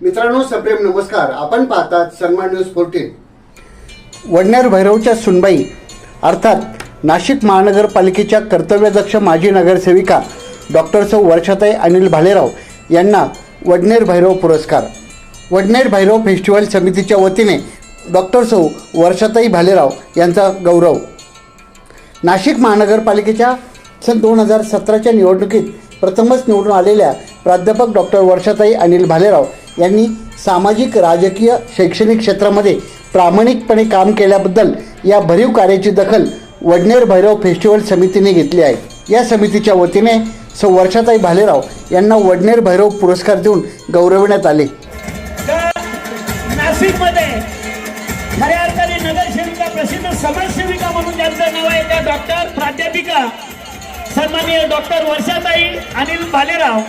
मित्रांनो सप्रेम नमस्कार. आपण पाहतात सन्मान न्यूज फोर्टीन वडनेर भैरवच्या सुनबाई अर्थात नाशिक महानगरपालिकेच्या कर्तव्यदक्ष माजी नगरसेविका डॉक्टर सौ वर्षाताई अनिल भालेराव यांना वडनेर भैरव पुरस्कार. वडनेर भैरव फेस्टिवल समितीच्या वतीने डॉक्टर सौ वर्षाताई भालेराव यांचा गौरव. नाशिक महानगरपालिकेच्या सन दोन हजार सतराच्या निवडणुकीत प्रथमच निवडून आलेल्या प्राध्यापक डॉक्टर वर्षाताई अनिल भालेराव यांनी सामाजिक राजकीय शैक्षणिक क्षेत्रामध्ये प्रामाणिकपणे काम केल्याबद्दल या भरीव कार्याची दखल वडनेर भैरव फेस्टिवल समितीने घेतली आहे. या समितीच्या वतीने सौ. वर्षाताई भालेराव यांना वडनेर भैरव पुरस्कार देऊन गौरविण्यात आले. नाशिकमध्ये खऱ्या अर्थाने नगरसेविका प्रसिद्ध समाजसेविका म्हणून ज्यांचं नाव आहे त्या डॉक्टर प्राध्यापिका सन्माननीय डॉक्टर वर्षाताई अनिल भालेराव.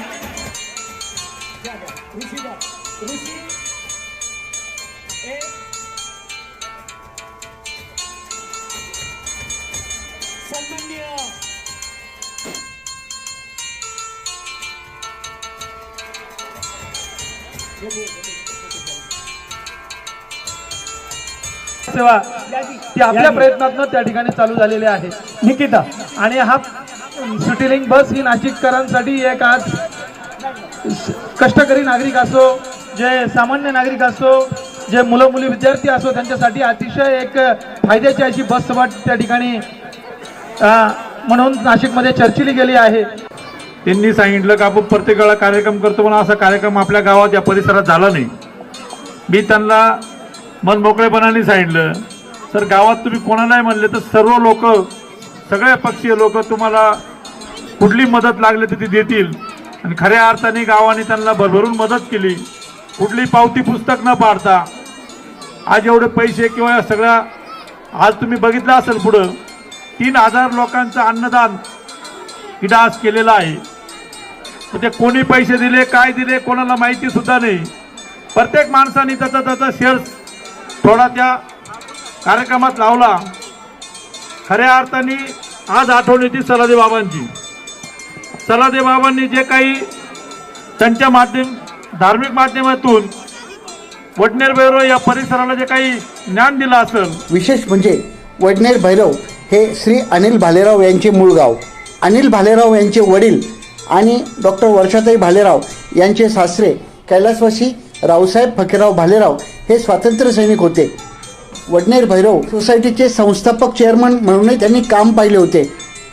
सेवा ती आपल्या प्रयत्नातून त्या ठिकाणी चालू झालेली आहे. निकिता. आणि हा सिटीलिंग बस ही नाशिककरांसाठी एक आज कष्टकरी नागरिक असो जे सामान्य नागरिक असो जे मुलं मुली विद्यार्थी असो त्यांच्यासाठी अतिशय एक फायद्याची अशी बस सेवा त्या ठिकाणी म्हणून नाशिकमध्ये चर्चिली गेली आहे. त्यांनी सांगितलं की आपण प्रत्येक वेळा कार्यक्रम करतो पण असा कार्यक्रम आपल्या गावात या परिसरात झाला नाही. मी त्यांना मन मोकळेपणाने सांगितलं सर गावात तुम्ही कोणालाही म्हणले तर सर्व लोक सगळे पक्षीय लोक तुम्हाला कुठली मदत लागली तर ती देतील. आणि खऱ्या अर्थाने गावाने त्यांना भरभरून मदत केली. कुठली पावती पुस्तक न पाडता आज एवढे पैसे किंवा या सगळ्या आज तुम्ही बघितलं असेल पुढं तीन हजार लोकांचं अन्नदान इथं आज केलेला आहे. ते कोणी पैसे दिले काय दिले कोणाला माहिती सुद्धा नाही. प्रत्येक माणसाने त्याचा त्याचा शेअर्स थोडा त्या कार्यक्रमात लावला. खऱ्या अर्थाने आज आठवण येते सलादे बाबांची सलादे बाबांनी जे काही त्यांच्या माध्यम धार्मिक माध्यमातून वडनेर भैरव या परिसराला जे काही ज्ञान दिलं असेल. विशेष म्हणजे वडनेर भैरव हे श्री अनिल भालेराव यांचे मूळ गाव. अनिल भालेराव यांचे वडील आणि डॉक्टर वर्षाताई भालेराव यांचे सासरे कैलासवासी रावसाहेब फकीराव भालेराव हे स्वातंत्र्यसैनिक होते. वडनेर भैरव सोसायटीचे संस्थापक चेअरमन म्हणूनही त्यांनी काम पाहिले होते.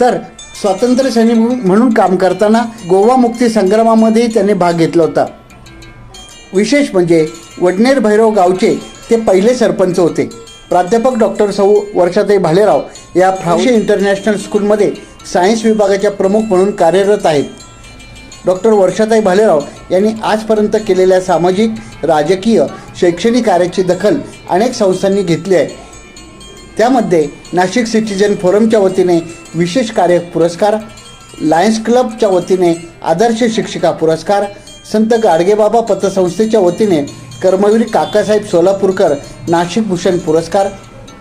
तर स्वातंत्र्यसैनिक म्हणून काम करताना गोवा मुक्ती संग्रामामध्येही त्यांनी भाग घेतला होता. विशेष म्हणजे वडनेर भैरव गावचे ते पहिले सरपंच होते. प्राध्यापक डॉक्टर सौ वर्षाताई भालेराव या फ्रावशे इंटरनॅशनल स्कूलमध्ये सायन्स विभागाच्या प्रमुख म्हणून कार्यरत आहेत. डॉक्टर वर्षाताई भालेराव यांनी आजपर्यंत केलेल्या सामाजिक राजकीय शैक्षणिक कार्याची दखल अनेक संस्थांनी घेतली आहे. त्यामध्ये नाशिक सिटीजन फोरमच्या वतीने विशेष कार्य पुरस्कार लायन्स क्लबच्या वतीने आदर्श शिक्षिका पुरस्कार संत गाडगेबाबा पतसंस्थेच्या वतीने कर्मवीर काकासाहेब सोलापूरकर नाशिक भूषण पुरस्कार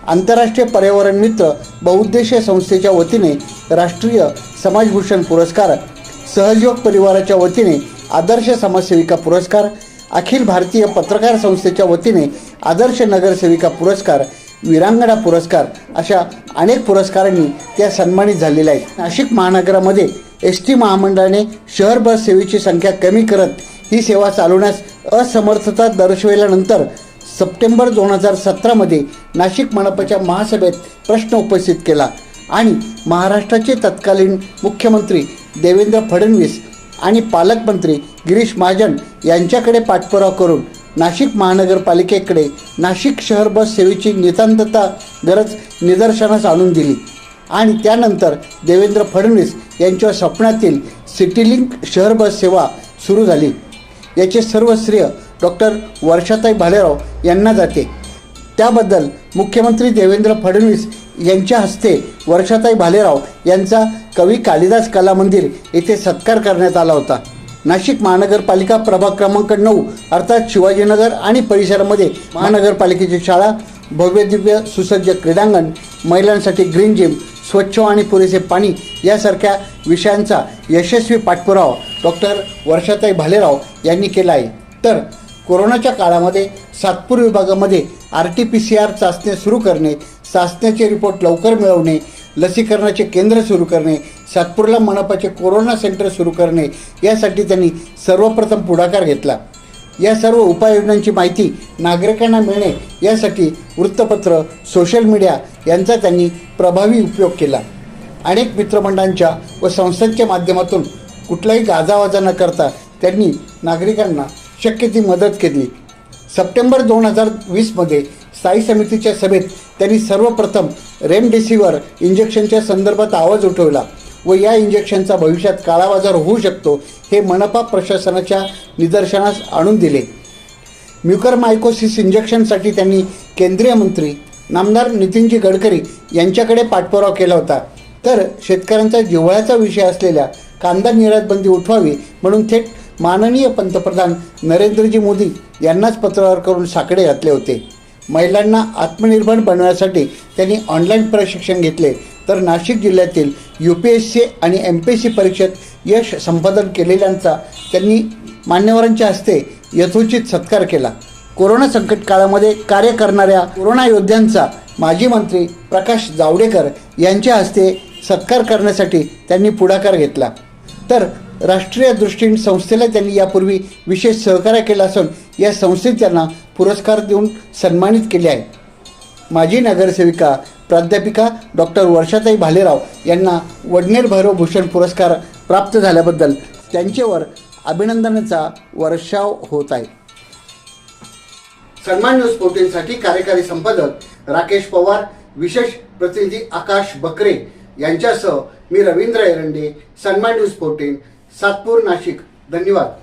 आंतरराष्ट्रीय पर्यावरण मित्र बहुउद्देशीय संस्थेच्या वतीने राष्ट्रीय समाजभूषण पुरस्कार सहयोग परिवाराच्या वतीने आदर्श समाजसेविका पुरस्कार अखिल भारतीय पत्रकार संस्थेच्या वतीने आदर्श नगरसेविका पुरस्कार विरांगडा पुरस्कार अशा अनेक पुरस्कारांनी त्या सन्मानित झालेल्या आहेत. नाशिक महानगरामध्ये एस टी महामंडळाने शहर बस सेवेची संख्या कमी करत ही सेवा चालवण्यास असमर्थता दर्शविल्यानंतर सप्टेंबर दोन हजार सतरामध्ये नाशिक मनपाच्या महासभेत प्रश्न उपस्थित केला आणि महाराष्ट्राचे तत्कालीन मुख्यमंत्री देवेंद्र फडणवीस आणि पालकमंत्री गिरीश महाजन यांच्याकडे पाठपुरावा करून नाशिक महानगरपालिकेकडे नाशिक शहर बस सेवेची नितांतता गरज निदर्शनास आणून दिली. आणि त्यानंतर देवेंद्र फडणवीस यांच्या स्वप्नातील सिटीलिंक शहर बस सेवा सुरू झाली. याचे सर्व श्रेय डॉक्टर वर्षाताई भालेराव यांना जाते. त्याबद्दल मुख्यमंत्री देवेंद्र फडणवीस यांच्या हस्ते वर्षाताई भालेराव यांचा कवी कालिदास कला मंदिर येथे सत्कार करण्यात आला होता. नाशिक महानगरपालिका प्रभाग क्रमांक नऊ अर्थात शिवाजीनगर आणि परिसरामध्ये महानगरपालिकेची शाळा भव्य दिव्य सुसज्ज क्रीडांगण महिलांसाठी ग्रीन जिम स्वच्छ आणि पुरेसे पाणी यासारख्या विषयांचा यशस्वी पाठपुरावा डॉक्टर वर्षाताई भालेराव यांनी केला आहे. तर कोरोनाच्या काळामध्ये सातपूर विभागामध्ये R T P C R चाचण्या सुरू करणे चाचण्याचे रिपोर्ट लवकर मिळवणे लसीकरणाचे केंद्र सुरू करणे सातपूरला मनपाचे कोरोना सेंटर सुरू करणे यासाठी त्यांनी सर्वप्रथम पुढाकार घेतला. या सर्व उपाययोजनांची माहिती नागरिकांना मिळणे यासाठी वृत्तपत्र सोशल मीडिया यांचा त्यांनी प्रभावी उपयोग केला. अनेक मित्रमंडळांच्या व संस्थांच्या माध्यमातून कुठलाही गाजावाजा न करता त्यांनी नागरिकांना शक्य ती मदत केली. सप्टेंबर दोन हजार वीसमध्ये स्थायी समितीच्या सभेत त्यांनी सर्वप्रथम रेमडेसिवीर इंजेक्शनच्या संदर्भात आवाज उठवला व या इंजेक्शनचा भविष्यात काळाबाजार होऊ शकतो हे मनपा प्रशासनाच्या निदर्शनास आणून दिले. म्युकरमायकोसिस इंजेक्शनसाठी त्यांनी केंद्रीय मंत्री नामदार नितीनजी गडकरी यांच्याकडे पाठपुरावा केला होता. तर शेतकऱ्यांचा जिव्हाळ्याचा विषय असलेल्या कांदा निर्यातबंदी उठवावी म्हणून थेट माननीय पंतप्रधान नरेंद्रजी मोदी यांनाच पत्रावर करून साकडे घातले होते. महिलांना आत्मनिर्भर बनवण्यासाठी त्यांनी ऑनलाईन प्रशिक्षण घेतले. तर नाशिक जिल्ह्यातील यू पी एस सी आणि एम पी एस सी परीक्षेत यश संपादन केलेल्यांचा त्यांनी मान्यवरांच्या हस्ते यथोचित सत्कार केला. कोरोना संकट काळामध्ये कार्य करणाऱ्या कोरोना योद्ध्यांचा माजी मंत्री प्रकाश जावडेकर यांच्या हस्ते सत्कार करण्यासाठी त्यांनी पुढाकार घेतला. तर राष्ट्रीय दृष्टीने संस्थेला त्यांनी यापूर्वी विशेष सहकार्य केलं असून या संस्थेत त्यांना पुरस्कार देऊन सन्मानित केले आहे. माजी नगरसेविका प्राध्यापिका डॉक्टर वर्षाताई भालेराव यांना वडनेर भैरव भूषण पुरस्कार प्राप्त झाल्याबद्दल त्यांच्यावर अभिनंदनाचा वर्षाव होत आहे. सन्मान न्यूज फोर्टीनसाठी कार्यकारी संपादक राकेश पवार विशेष प्रतिनिधी आकाश बकरे यांच्यासह मी रवींद्र एरंडे सन्मान न्यूज फोर्टीन सातपूर नाशिक. धन्यवाद.